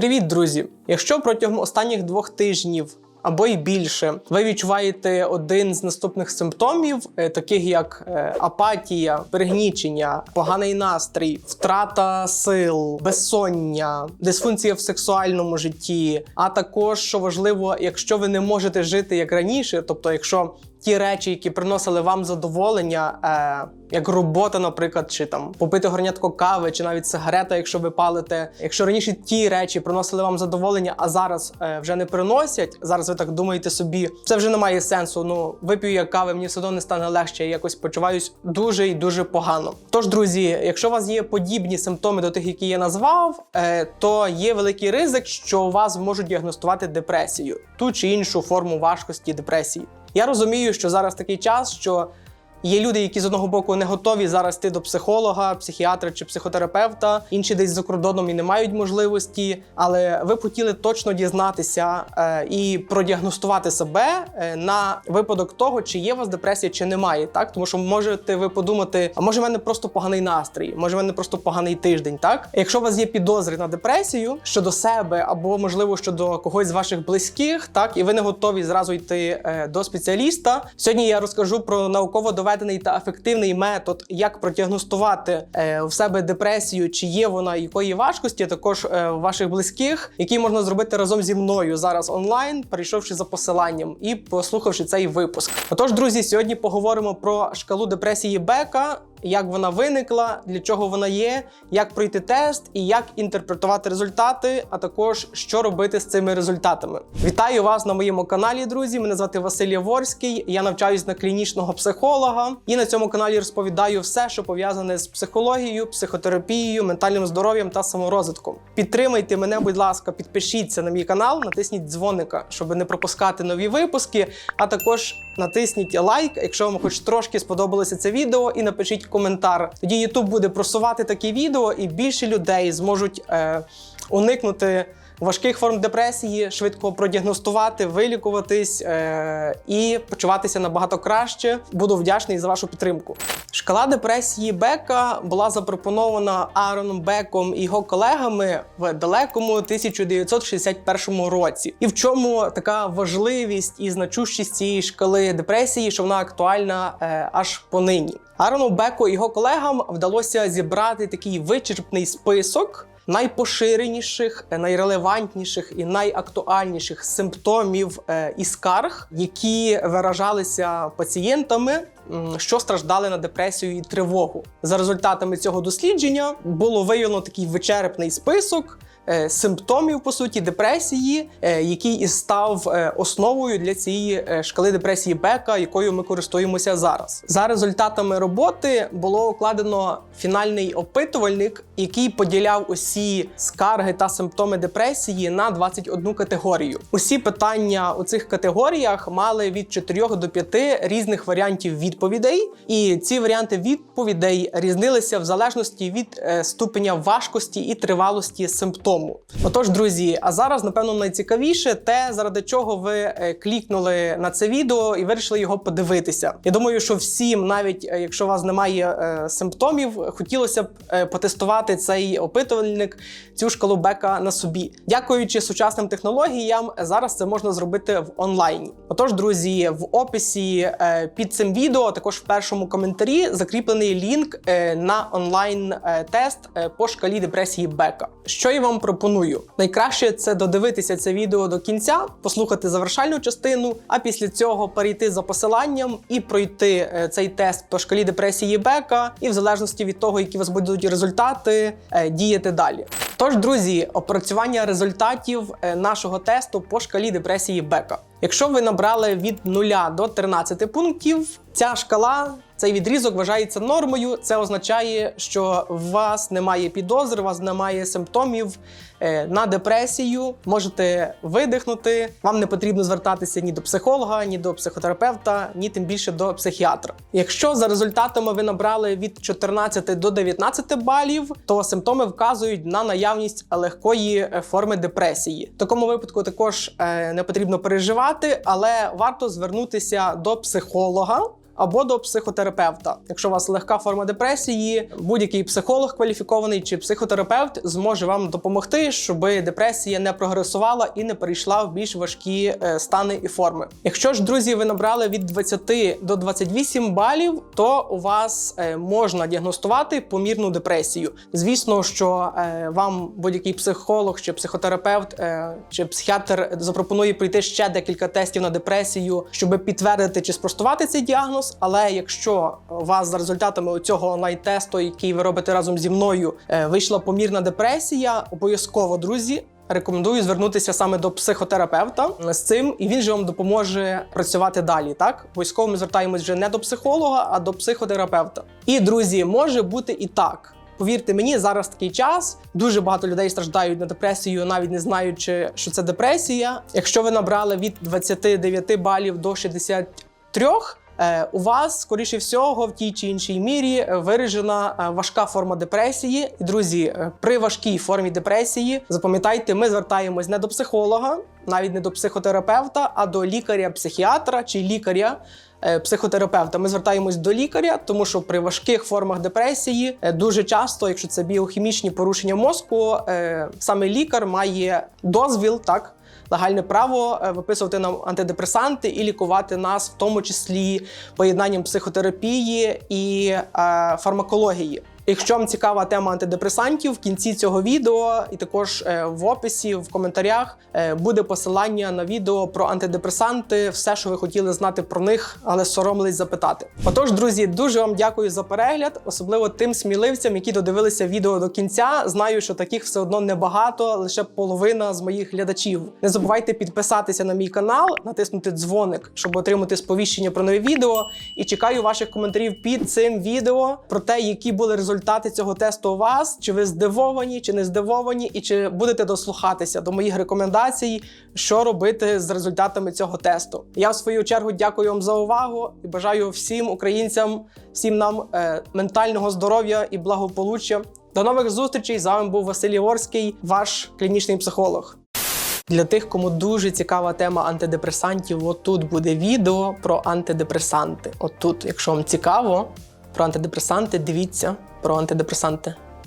Привіт, друзі! Якщо протягом останніх двох тижнів або й більше ви відчуваєте один з наступних симптомів, е, таких як е, апатія, пригнічення, поганий настрій, втрата сил, безсоння, дисфункція в сексуальному житті, а також що важливо, якщо ви не можете жити як раніше, тобто, якщо ті речі, які приносили вам задоволення, е, як робота, наприклад, чи там попити горнятко кави, чи навіть сигарета, якщо ви палите. Якщо раніше ті речі приносили вам задоволення, а зараз е, вже не приносять. Зараз ви так думаєте собі, це вже не має сенсу. Ну вип'ю я кави, мені все одно не стане легше. Я якось почуваюсь дуже і дуже погано. Тож, друзі, якщо у вас є подібні симптоми до тих, які я назвав, е, то є великий ризик, що у вас можуть діагностувати депресію, ту чи іншу форму важкості депресії. Я розумію, що зараз такий час, що є люди, які з одного боку не готові зараз йти до психолога, психіатра чи психотерапевта, інші десь за кордоном і не мають можливості. Але ви б хотіли точно дізнатися е, і продіагностувати себе е, на випадок того, чи є у вас депресія, чи немає. Так, тому що можете ви подумати, а може в мене просто поганий настрій, може в мене просто поганий тиждень. Так, якщо у вас є підозри на депресію щодо себе або можливо щодо когось з ваших близьких, так і ви не готові зразу йти е, до спеціаліста. Сьогодні я розкажу про науково доведений та ефективний метод, як протягностувати е, в себе депресію, чи є вона якої важкості, також е, ваших близьких, який можна зробити разом зі мною зараз онлайн, перейшовши за посиланням і послухавши цей випуск. Отож, друзі, сьогодні поговоримо про шкалу депресії Бека. Як вона виникла, для чого вона є, як пройти тест і як інтерпретувати результати, а також що робити з цими результатами. Вітаю вас на моєму каналі, друзі. Мене звати Василь Яворський. Я навчаюсь на клінічного психолога і на цьому каналі розповідаю все, що пов'язане з психологією, психотерапією, ментальним здоров'ям та саморозвитком. Підтримайте мене, будь ласка, підпишіться на мій канал, натисніть дзвоника, щоб не пропускати нові випуски. А також натисніть лайк, якщо вам хоч трошки сподобалося це відео, і напишіть коментар. Тоді YouTube буде просувати такі відео, і більше людей зможуть е, уникнути. Важких форм депресії швидко продіагностувати, вилікуватись е- і почуватися набагато краще. Буду вдячний за вашу підтримку. Шкала депресії Бека була запропонована Аароном Беком і його колегами в далекому 1961 році. І в чому така важливість і значущість цієї шкали депресії, що вона актуальна е- аж понині. Аарону Беку і його колегам вдалося зібрати такий вичерпний список найпоширеніших, найрелевантніших і найактуальніших симптомів е, і скарг, які виражалися пацієнтами. Що страждали на депресію і тривогу за результатами цього дослідження було виявлено такий вичерпний список е, симптомів по суті депресії, е, який і став е, основою для цієї е, шкали депресії Бека, якою ми користуємося зараз. За результатами роботи було укладено фінальний опитувальник, який поділяв усі скарги та симптоми депресії на 21 категорію. Усі питання у цих категоріях мали від 4 до 5 різних варіантів відповідей, і ці варіанти відповідей різнилися в залежності від е, ступеня важкості і тривалості симптому. Отож, друзі, а зараз, напевно, найцікавіше те, заради чого ви е, клікнули на це відео і вирішили його подивитися. Я думаю, що всім, навіть е, якщо у вас немає е, симптомів, хотілося б потестувати цей опитувальник, цю шкалу Бека на собі. Дякуючи сучасним технологіям, зараз це можна зробити в онлайні. Отож, друзі, в описі під цим відео, також в першому коментарі, закріплений лінк на онлайн-тест по шкалі депресії Бека. Що я вам пропоную? Найкраще це додивитися це відео до кінця, послухати завершальну частину, а після цього перейти за посиланням і пройти е, цей тест по шкалі депресії Бека, і в залежності від того, які у вас будуть результати, е, діяти далі. Тож, друзі, опрацювання результатів е, нашого тесту по шкалі депресії Бека. Якщо ви набрали від 0 до 13 пунктів, ця шкала, цей відрізок вважається нормою. Це означає, що у вас немає підозр, у вас немає симптомів е, на депресію. Можете видихнути. Вам не потрібно звертатися ні до психолога, ні до психотерапевта, ні тим більше до психіатра. Якщо за результатами ви набрали від 14 до 19 балів, то симптоми вказують на наявність легкої е, форми депресії. В такому випадку також е, не потрібно переживати, але варто звернутися до психолога або до психотерапевта. Якщо у вас легка форма депресії, будь-який психолог кваліфікований чи психотерапевт зможе вам допомогти, щоб депресія не прогресувала і не перейшла в більш важкі е, стани і форми. Якщо ж, друзі, ви набрали від 20 до 28 балів, то у вас е, можна діагностувати помірну депресію. Звісно, що е, вам будь-який психолог чи психотерапевт чи психіатр запропонує пройти ще декілька тестів на депресію, щоб підтвердити чи спростувати цей діагноз. Але якщо у вас за результатами цього онлайн-тесту, який ви робите разом зі мною, е, вийшла помірна депресія, обов'язково, друзі. Рекомендую звернутися саме до психотерапевта з цим, і він же вам допоможе працювати далі. Так, обов'язково ми звертаємось вже не до психолога, а до психотерапевта. І друзі, може бути і так. Повірте мені, зараз такий час. Дуже багато людей страждають на депресію, навіть не знаючи, що це депресія. Якщо ви набрали від 29 балів до 63, е, у вас, скоріше всього, в тій чи іншій мірі е, виражена е, важка форма депресії. Друзі, е, при важкій формі депресії запам'ятайте, ми звертаємось не до психолога, навіть не до психотерапевта, а до лікаря-психіатра чи лікаря. е, Психотерапевта, ми звертаємось до лікаря, тому що при важких формах депресії е, дуже часто, якщо це біохімічні порушення мозку, е, саме лікар має дозвіл, так легальне право е, виписувати нам антидепресанти і лікувати нас, в тому числі поєднанням психотерапії і е, фармакології. Якщо вам цікава тема антидепресантів, в кінці цього відео і також е, в описі, в коментарях е, буде посилання на відео про антидепресанти, все, що ви хотіли знати про них, але соромились запитати. Отож, друзі, дуже вам дякую за перегляд, особливо тим сміливцям, які додивилися відео до кінця. Знаю, що таких все одно небагато, лише половина з моїх глядачів. Не забувайте підписатися на мій канал, натиснути дзвоник, щоб отримати сповіщення про нові відео. І чекаю ваших коментарів під цим відео про те, які були результати цього тесту у вас, чи ви здивовані, чи не здивовані, і чи будете дослухатися до моїх рекомендацій, що робити з результатами цього тесту. Я в свою чергу дякую вам за увагу і бажаю всім українцям, всім нам е, ментального здоров'я і благополуччя. До нових зустрічей! З вами був Василь Єворський, ваш клінічний психолог. Для тих, кому дуже цікава тема антидепресантів, отут буде відео про антидепресанти. Отут, якщо вам цікаво про антидепресанти, дивіться про антидепресанти.